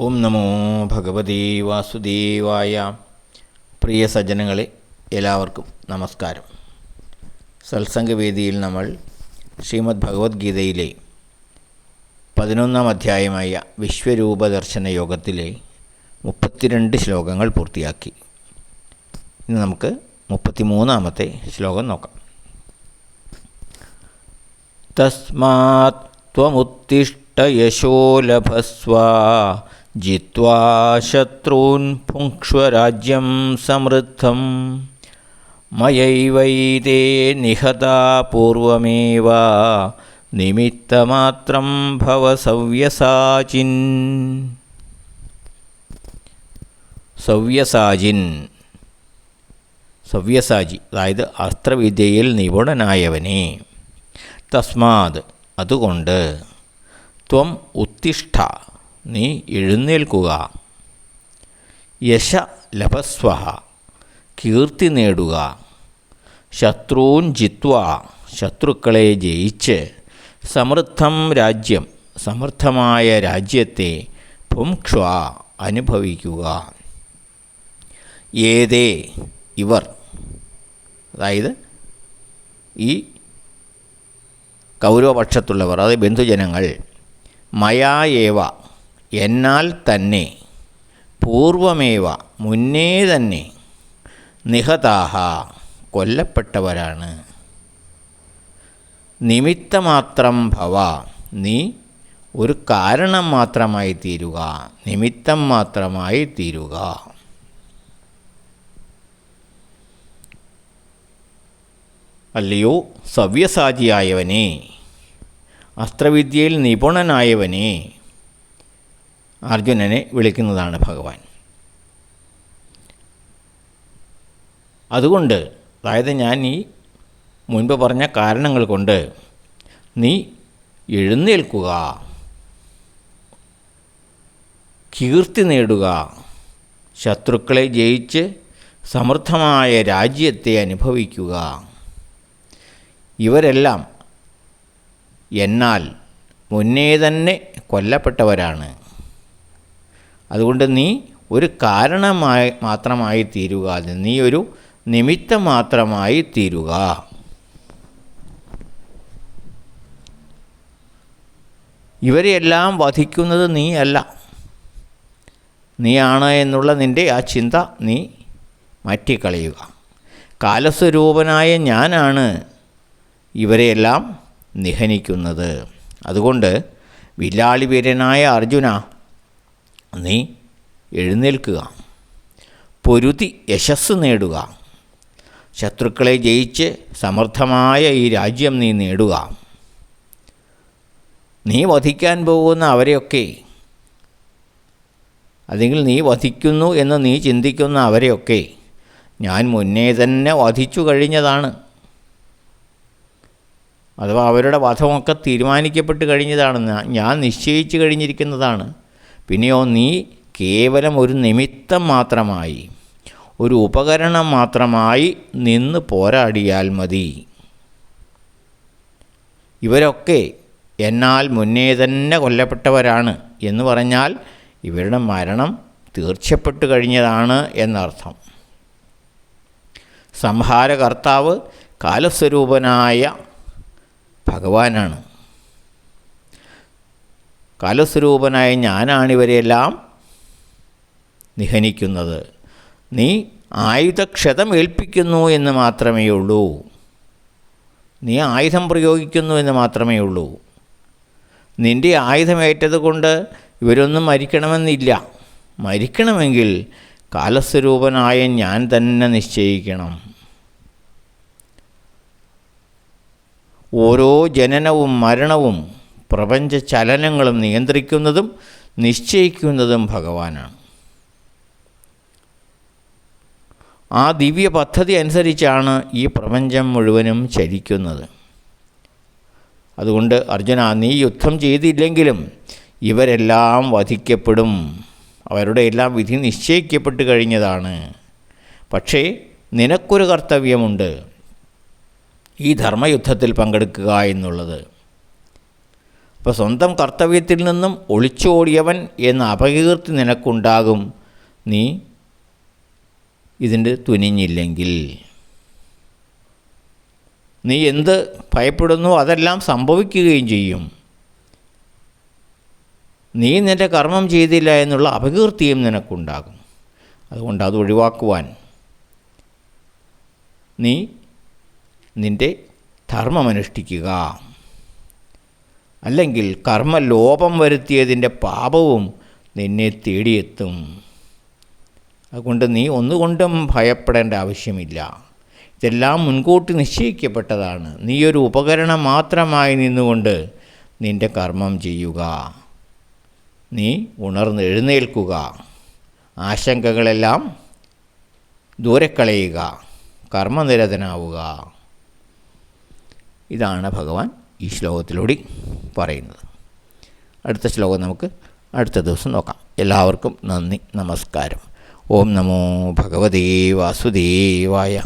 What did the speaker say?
ഓം നമോ ഭഗവതി വാസുദേവായ പ്രിയ സജ്ജനങ്ങളെ എല്ലാവർക്കും നമസ്കാരം. സത്സംഗവേദിയിൽ നമ്മൾ ശ്രീമദ് ഭഗവത്ഗീതയിലെ പതിനൊന്നാം അധ്യായമായ വിശ്വരൂപ ദർശന യോഗത്തിലെ മുപ്പത്തിരണ്ട് ശ്ലോകങ്ങൾ പൂർത്തിയാക്കി. ഇന്ന് നമുക്ക് മുപ്പത്തിമൂന്നാമത്തെ ശ്ലോകം നോക്കാം. തസ്മാത് ത്വമുത്തിഷ്ട യശോ ജിത്വാ ശത്രൂൻ പുങ്ക്ഷ്വരാജ്യം സമൃദ്ധം മയൈവൈതേ നിഹതാ പൂർവമേവ നിമിത്തമാത്രം ഭവ സവ്യസാചിൻ സവ്യസാചിൻ സവ്യസാചി അതായത് അസ്ത്രവിദ്യയിൽ നിപുണനായവനെ। തസ്മാത് അതുകൊണ്ട് ത്വം ഉത്തിഷ്ഠ। നീ എഴുന്നേൽക്കുക. യശ ലഭസ്വ കീർത്തി നേടുക. ശത്രുൻ ജിത്വ ശത്രുക്കളെ ജയിച്ച് സമൃദ്ധം രാജ്യം സമൃദ്ധമായ രാജ്യത്തെ പുംക്ഷ അനുഭവിക്കുക. ഏതേ ഇവർ? അതായത് ഈ കൗരവപക്ഷത്തുള്ളവർ അതായത് ബന്ധുജനങ്ങൾ മയായേവ എന്നാൽ തന്നെ പൂർവമേവ മുന്നേ തന്നെ നിഹതാഹ കൊല്ലപ്പെട്ടവരാണ്. നിമിത്തമാത്രം ഭവ നീ ഒരു കാരണം മാത്രമായി തീരുക നിമിത്തം മാത്രമായി തീരുക. അല്ലയോ സവ്യസാചിയായവനെ അസ്ത്രവിദ്യയിൽ നിപുണനായവനെ അർജുനനെ വിളിക്കുന്നതാണ് ഭഗവാൻ. അതുകൊണ്ട് അതായത് ഞാൻ ഈ മുൻപ് പറഞ്ഞ കാരണങ്ങൾ കൊണ്ട് നീ എഴുന്നേൽക്കുക കീർത്തി നേടുക ശത്രുക്കളെ ജയിച്ച് സമൃദ്ധമായ രാജ്യത്തെ അനുഭവിക്കുക. ഇവരെല്ലാം എന്നാൽ മുന്നേ തന്നെ കൊല്ലപ്പെട്ടവരാണ്. അതുകൊണ്ട് നീ ഒരു കാരണമായി മാത്രമായി തീരുക. നീ ഒരു നിമിത്തം മാത്രമായി തീരുക. ഇവരെയെല്ലാം വധിക്കുന്നത് നീ അല്ല. നീയാണ് എന്നുള്ള നിന്റെ ആ ചിന്ത നീ മാറ്റിക്കളയുക. കാലസ്വരൂപനായ ഞാനാണ് ഇവരെയെല്ലാം നിഹനിക്കുന്നത്. അതുകൊണ്ട് വില്ലാളി വീരനായ അർജുന നീ എഴുന്നേൽക്കുക. പൊരുതി യശസ് നേടുക. ശത്രുക്കളെ ജയിച്ച് സമർത്ഥമായ ഈ രാജ്യം നീ നേടുക. നീ വധിക്കാൻ പോകുന്ന അവരെയൊക്കെ അല്ലെങ്കിൽ നീ വധിക്കുന്നു എന്ന് നീ ചിന്തിക്കുന്ന അവരെയൊക്കെ ഞാൻ മുന്നേ തന്നെ വധിച്ചു കഴിഞ്ഞതാണ്. അഥവാ അവരുടെ വധമൊക്കെ തീരുമാനിക്കപ്പെട്ട് കഴിഞ്ഞതാണ്. ഞാൻ നിശ്ചയിച്ചു കഴിഞ്ഞിരിക്കുന്നതാണ്. പിന്നെയോ നീ കേവലം ഒരു നിമിത്തം മാത്രമായി ഒരു ഉപകരണം മാത്രമായി നിന്ന് പോരാടിയാൽ മതി. ഇവരൊക്കെ എന്നാൽ മുന്നേ തന്നെ കൊല്ലപ്പെട്ടവരാണ് എന്ന് പറഞ്ഞാൽ ഇവരുടെ മരണം തീർച്ചപ്പെട്ടു കഴിഞ്ഞതാണ് എന്നർത്ഥം. സംഹാരകർത്താവ് കാലസ്വരൂപനായ ഭഗവാനാണ്. കാലസ്വരൂപനായ ഞാനാണിവരെയെല്ലാം നിഹനിക്കുന്നത്. നീ ആയുധക്ഷതം ഏൽപ്പിക്കുന്നു എന്ന് മാത്രമേ ഉള്ളൂ. നീ ആയുധം പ്രയോഗിക്കുന്നു എന്ന് മാത്രമേ ഉള്ളൂ. നിന്റെ ആയുധമേറ്റത് കൊണ്ട് ഇവരൊന്നും മരിക്കണമെന്നില്ല. മരിക്കണമെങ്കിൽ കാലസ്വരൂപനായ ഞാൻ തന്നെ നിശ്ചയിക്കണം. ഓരോ ജനനവും മരണവും പ്രപഞ്ച ചലനങ്ങളും നിയന്ത്രിക്കുന്നതും നിശ്ചയിക്കുന്നതും ഭഗവാനാണ്. ആ ദിവ്യ പദ്ധതി അനുസരിച്ചാണ് ഈ പ്രപഞ്ചം മുഴുവനും ചലിക്കുന്നത്. അതുകൊണ്ട് അർജുന നീ യുദ്ധം ചെയ്തില്ലെങ്കിലും ഇവരെല്ലാം വധിക്കപ്പെടും. അവരുടെ എല്ലാം വിധി നിശ്ചയിക്കപ്പെട്ട് കഴിഞ്ഞതാണ്. പക്ഷേ നിനക്കൊരു കർത്തവ്യമുണ്ട്. ഈ ധർമ്മയുദ്ധത്തിൽ പങ്കെടുക്കുക എന്നുള്ളത്. അപ്പോൾ സ്വന്തം കർത്തവ്യത്തിൽ നിന്നും ഒളിച്ചോടിയവൻ എന്ന അപകീർത്തി നിനക്കുണ്ടാകും. നീ ഇതിന്റെ തുനിഞ്ഞില്ലെങ്കിൽ. നീ എന്ത് ഭയപ്പെടുന്നു അതെല്ലാം സംഭവിക്കുകയും ചെയ്യും. നീ നിന്റെ കർമ്മം ചെയ്തില്ല എന്നുള്ള അപകീർത്തിയും നിനക്കുണ്ടാകും. അതുകൊണ്ട് അത് ഒഴിവാക്കുവാൻ നീ നിന്റെ ധർമ്മമനുഷ്ഠിക്കുക. അല്ലെങ്കിൽ കർമ്മലോപം വരുത്തിയതിന്റെ പാപവും നിന്നെ തേടിയെത്തും. അതുകൊണ്ട് നീ ഒന്നുകൊണ്ടും ഭയപ്പെടേണ്ട ആവശ്യമില്ല. ഇതെല്ലാം മുൻകൂട്ടി നിശ്ചയിക്കപ്പെട്ടതാണ്. നീയൊരു ഉപകരണം മാത്രമായി നിന്നുകൊണ്ട് നിന്റെ കർമ്മം ചെയ്യുക. നീ ഉണർന്ന് എഴുന്നേൽക്കുക. ആശങ്കകളെല്ലാം ദൂരക്കളയുക. കളയുക കർമ്മനിരതനാവുക. ഇതാണ് ഭഗവാൻ ഈ ശ്ലോകത്തിലൂടെ പറയുന്നത്. അടുത്ത ശ്ലോകം നമുക്ക് അടുത്ത ദിവസം നോക്കാം. എല്ലാവർക്കും നന്ദി നമസ്കാരം. ഓം നമോ ഭഗവതേ വാസുദേവായ.